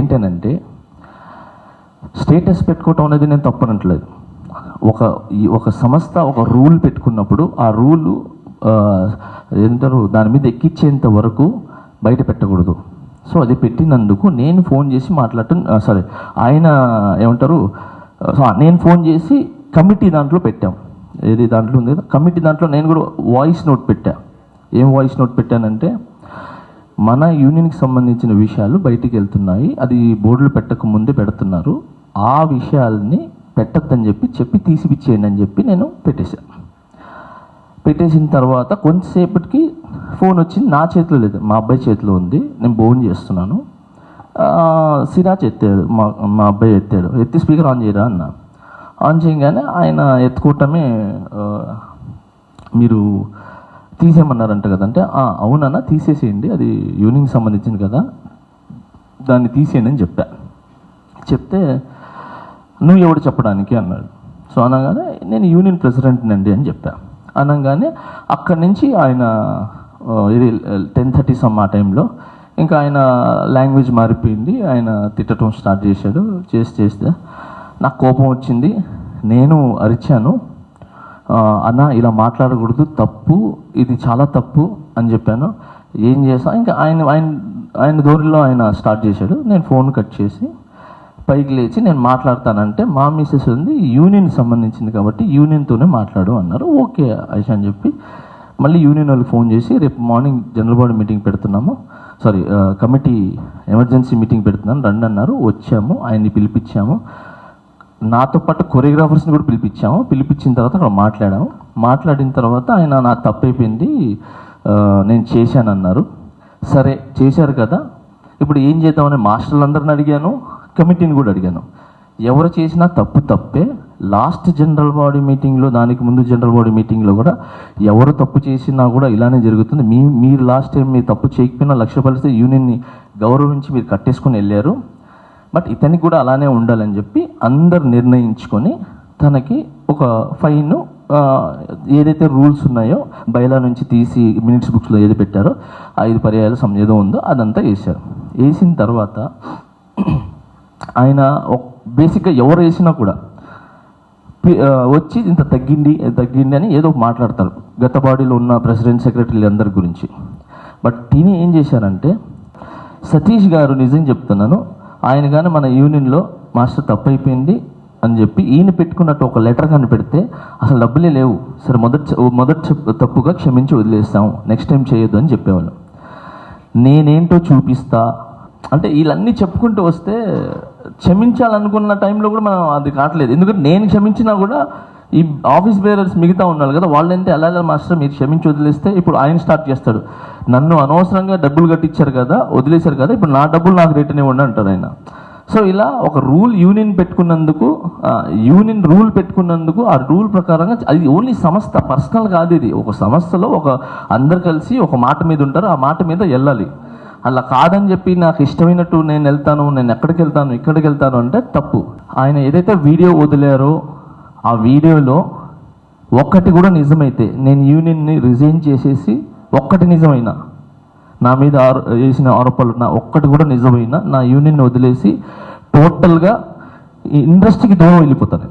ఏంటనంటే స్టేటస్ పెట్టుకోవటం అనేది నేను తప్పనట్లేదు. ఒక ఒక సంస్థ ఒక రూల్ పెట్టుకున్నప్పుడు ఆ రూలు ఏంటారు దాని మీద ఎక్కించేంత వరకు బయట పెట్టకూడదు. సో అది పెట్టినందుకు నేను ఫోన్ చేసి మాట్లాడటం సారీ ఆయన ఏమంటారు సో నేను ఫోన్ చేసి కమిటీ దాంట్లో పెట్టాం. ఏది దాంట్లో ఉంది కమిటీ దాంట్లో నేను కూడా వాయిస్ నోట్ పెట్టా. ఏం వాయిస్ నోట్ పెట్టానంటే మన యూనియన్కి సంబంధించిన విషయాలు బయటికి వెళ్తున్నాయి. అది బోర్డులు పెట్టక ముందే పెడుతున్నారు. ఆ విషయాల్ని పెట్టద్దని చెప్పి చెప్పి తీసిపిచ్చేయండి అని చెప్పి నేను పెట్టేశాను పెట్టేసిన తర్వాత కొంతసేపటికి ఫోన్ వచ్చింది. నా చేతిలో లేదు. మా అబ్బాయి చేతిలో ఉంది. నేను ఫోన్ చేస్తున్నాను. సిరాజ్ ఎత్తాడు. మా మా అబ్బాయి ఎత్తాడు. ఎత్తి స్పీకర్ ఆన్ చేయరా అన్న. ఆన్ చేయగానే ఆయన ఎత్తుకోవటమే మీరు తీసేయమన్నారంట కదంటే "ఆ, అవునన్నా తీసేసేయండి. అది యూనియన్కి సంబంధించింది కదా. దాన్ని తీసేయండి అని చెప్పా. చెప్తే నువ్వు ఎవడు చెప్పడానికి? అన్నాడు. సో అనగానే నేను యూనియన్ ప్రెసిడెంట్ని అండి అని చెప్పా. అనగానే అక్కడి నుంచి ఆయన ఇది టెన్ థర్టీ సమ్ ఆ టైంలో ఇంకా ఆయన లాంగ్వేజ్ మారిపోయింది. ఆయన తిట్టడం స్టార్ట్ చేశాడు. చేసి చేస్తే నాకు కోపం వచ్చింది. నేను అరిచాను. అన్న ఇలా మాట్లాడకూడదు. తప్పు. ఇది చాలా తప్పు అని చెప్పాను. ఏం చేసా ఇంకా ఆయన ఆయన ఆయన ధోరణిలో ఆయన స్టార్ట్ చేశాడు. నేను ఫోన్ కట్ చేసి పైకి లేచి నేను మాట్లాడతానంటే మా మిసెస్ ఉంది యూనియన్ సంబంధించింది కాబట్టి యూనియన్తోనే మాట్లాడు అన్నారు. ఓకే ఐషా అని చెప్పి మళ్ళీ యూనియన్ వాళ్ళకి ఫోన్ చేసి రేపు మార్నింగ్ జనరల్ బాడీ మీటింగ్ పెడుతున్నాము. సారీ కమిటీ ఎమర్జెన్సీ మీటింగ్ పెడుతున్నాను. రండి అన్నారు. వచ్చాము. ఆయన్ని పిలిపించాము. నాతో పాటు కొరియోగ్రాఫర్స్ని కూడా పిలిపించాము. పిలిపించిన తర్వాత అక్కడ మాట్లాడాము. మాట్లాడిన తర్వాత ఆయన నా తప్పైపోయింది. అయిపోయింది నేను చేశానన్నారు. సరే చేశారు కదా. ఇప్పుడు ఏం చేద్దామని మాస్టర్లందరిని అడిగాను. కమిటీని కూడా అడిగాను. ఎవరు చేసినా తప్పు తప్పే. లాస్ట్ జనరల్ బాడీ మీటింగ్లో దానికి ముందు జనరల్ బాడీ మీటింగ్లో కూడా ఎవరు తప్పు చేసినా కూడా ఇలానే జరుగుతుంది. మీ మీరు లాస్ట్ టైం మీరు తప్పు చేయకపోయినా లక్ష్య పరిస్థితి యూనియన్ని గౌరవించి మీరు కట్టేసుకొని వెళ్ళారు. బట్ ఇతనికి కూడా అలానే ఉండాలని చెప్పి అందరు నిర్ణయించుకొని తనకి ఒక ఫైన్ ఏదైతే రూల్స్ ఉన్నాయో బయలా నుంచి తీసి మినిట్స్ బుక్స్లో ఏది పెట్టారో ఐదు పర్యాయాలు సమ్ ఏదో ఉందో అదంతా వేశారు. వేసిన తర్వాత ఆయన బేసిక్గా ఎవరు వేసినా కూడా వచ్చి ఇంత తగ్గింది తగ్గింది అని ఏదో మాట్లాడతారు. గత బాడీలో ఉన్న ప్రెసిడెంట్ సెక్రటరీలు అందరి గురించి. బట్ తిని ఏం చేశారంటే సతీష్ గారు నిజం చెప్తున్నాను ఆయన కానీ మన యూనియన్లో మాస్టర్ తప్పైపోయింది అని చెప్పి ఈయన పెట్టుకున్నట్టు ఒక లెటర్ కానీ పెడితే అసలు డబ్బులే లేవు. సరే మొదటి మొదటి తప్పుగా క్షమించి వదిలేస్తాము నెక్స్ట్ టైం చేయొద్దు అని చెప్పేవాళ్ళు. నేనేంటో చూపిస్తా. అంటే వీళ్ళన్నీ చెప్పుకుంటూ వస్తే క్షమించాలనుకున్న టైంలో కూడా మనం అది కావట్లేదు. ఎందుకంటే నేను క్షమించినా కూడా ఈ ఆఫీస్ బేరర్స్ మిగతా ఉన్నారు కదా వాళ్ళంటే ఎలా ఎలా మాస్టర్ మీరు క్షమించి వదిలేస్తే ఇప్పుడు ఆయన స్టార్ట్ చేస్తాడు. నన్ను అనవసరంగా డబ్బులు కట్టించారు కదా వదిలేశారు కదా ఇప్పుడు నా డబ్బులు నాకు రిటర్న్ ఇవ్వండి అంటారు ఆయన. సో ఇలా ఒక రూల్ యూనియన్ పెట్టుకున్నందుకు యూనియన్ రూల్ పెట్టుకున్నందుకు ఆ రూల్ ప్రకారంగా అది ఓన్లీ సంస్థ పర్సనల్ కాదు ఇది. ఒక సంస్థలో ఒక అందరు కలిసి ఒక మాట మీద ఉంటారు ఆ మాట మీద వెళ్ళాలి. అలా కాదని చెప్పి నాకు ఇష్టమైనట్టు నేను వెళ్తాను నేను ఎక్కడికి వెళ్తాను ఇక్కడికి వెళ్తాను అంటే తప్పు. ఆయన ఏదైతే వీడియో వదిలారో ఆ వీడియోలో ఒక్కటి కూడా నిజమైతే నేను యూనియన్ని రిజైన్ చేసేసి ఒక్కటి నిజమైనా నా మీద ఆరో చేసిన ఆరోపణలు నా ఒక్కటి కూడా నిజమైనా నా యూనియన్ వదిలేసి టోటల్గా ఇండస్ట్రీకి దూరం వెళ్ళిపోతాను